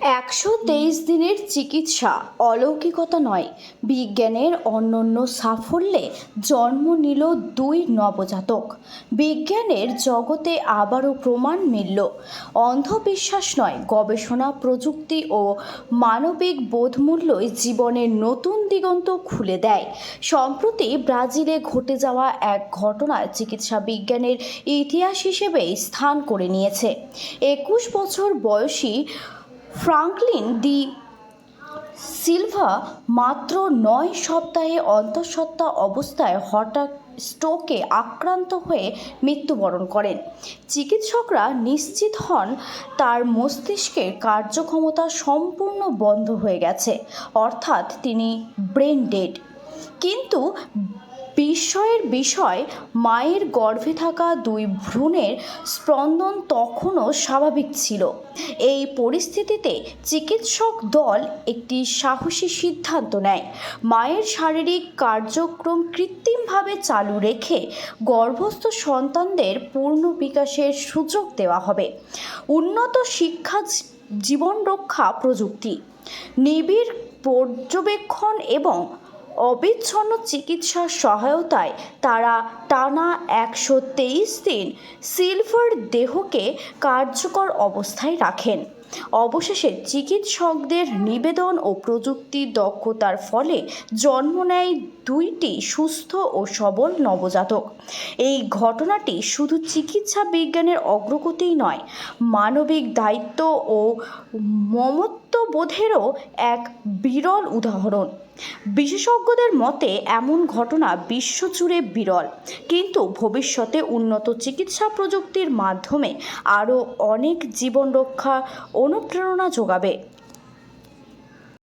একশো তেইশ দিনের চিকিৎসা অলৌকিকতা নয়। বিজ্ঞানের অনন্য সাফল্যে জন্ম নিল দুই নবজাতক। বিজ্ঞানের জগতে আবারও প্রমাণ মিলল। অন্ধবিশ্বাস নয়, গবেষণা, প্রযুক্তি ও মানবিক বোধমূল্যই জীবনের নতুন দিগন্ত খুলে দেয়। সম্প্রতি ব্রাজিলে ঘটে যাওয়া এক ঘটনা চিকিৎসা বিজ্ঞানের ইতিহাস হিসেবেই স্থান করে নিয়েছে। একুশ বছর বয়সী ফ্রাঙ্কলিন দি সিলভা মাত্র নয় সপ্তাহে অন্তঃসত্ত্বা অবস্থায় হঠাৎ স্ট্রোকে আক্রান্ত হয়ে মৃত্যুবরণ করেন। চিকিৎসকরা নিশ্চিত হন তার মস্তিষ্কের কার্যক্ষমতা সম্পূর্ণ বন্ধ হয়ে গেছে, অর্থাৎ তিনি ব্রেন ডেড। কিন্তু বিস্ময়ের বিষয়, মায়ের গর্ভে থাকা দুই ভ্রূণের স্পন্দন তখনও স্বাভাবিক ছিল। এই পরিস্থিতিতে চিকিৎসক দল একটি সাহসী সিদ্ধান্ত নেয়। মায়ের শারীরিক কার্যক্রম কৃত্রিমভাবে চালু রেখে গর্ভস্থ সন্তানদের পূর্ণ বিকাশের সুযোগ দেওয়া হবে। উন্নত শিক্ষা জীবন রক্ষা প্রযুক্তি, নিবিড় পর্যবেক্ষণ এবং অবিচ্ছন্ন চিকিৎসার সহায়তায় তারা টানা একশো তেইশ দিন সিলভার দেহকে কার্যকর অবস্থায় রাখেন। অবশেষে চিকিৎসকদের নিবেদন ও প্রযুক্তির দক্ষতার ফলে জন্ম নেয় দুইটি সুস্থ ও সবল নবজাতক। এই ঘটনাটি শুধু চিকিৎসা বিজ্ঞানের অগ্রগতিই নয়, মানবিক দায়িত্ব ও মমত্ববোধেরও এক বিরল উদাহরণ। বিশেষজ্ঞদের মতে, এমন ঘটনা বিশ্বজুড়ে বিরল, কিন্তু ভবিষ্যতে উন্নত চিকিৎসা প্রযুক্তির মাধ্যমে আরও অনেক জীবন রক্ষা অনুপ্রেরণা যোগাবে।